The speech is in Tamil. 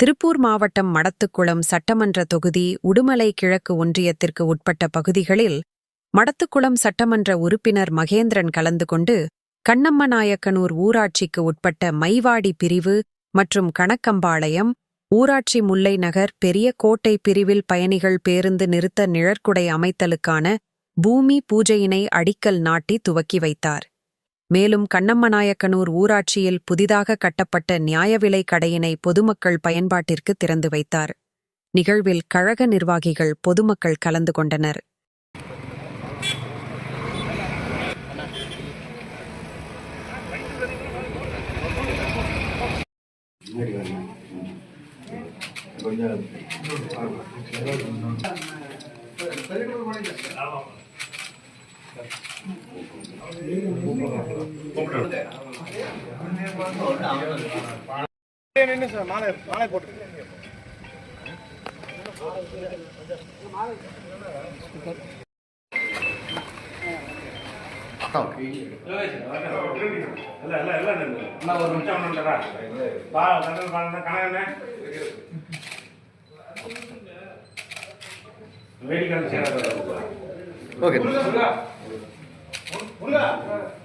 திருப்பூர் மாவட்டம் மடத்துக்குளம் சட்டமன்ற தொகுதி உடுமலை கிழக்கு ஒன்றியத்திற்கு உட்பட்ட பகுதிகளில் மடத்துக்குளம் சட்டமன்ற உறுப்பினர் மகேந்திரன் கலந்து கொண்டு கண்ணம்மநாயக்கனூர் ஊராட்சிக்கு உட்பட்ட மைவாடி பிரிவு மற்றும் கணக்கம்பாளையம் ஊராட்சி முல்லை நகர் பெரிய கோட்டை பிரிவில் பயணிகள் பேருந்து நிறுத்த நிழற்குடை அமைத்தலுக்கான பூமி பூஜையினை அடிக்கல் நாட்டி துவக்கி வைத்தார். மேலும் கண்ணம்மநாயக்கனூர் ஊராட்சியில் புதிதாக கட்டப்பட்ட நியாய விலை கடையினை பொதுமக்கள் பயன்பாட்டிற்கு திறந்து வைத்தார். நிகழ்வில் கழக நிர்வாகிகள் பொதுமக்கள் கலந்து கொண்டனர். கொஞ்சம் சார் மாலை மாலை போட்டு இல்ல 同同志们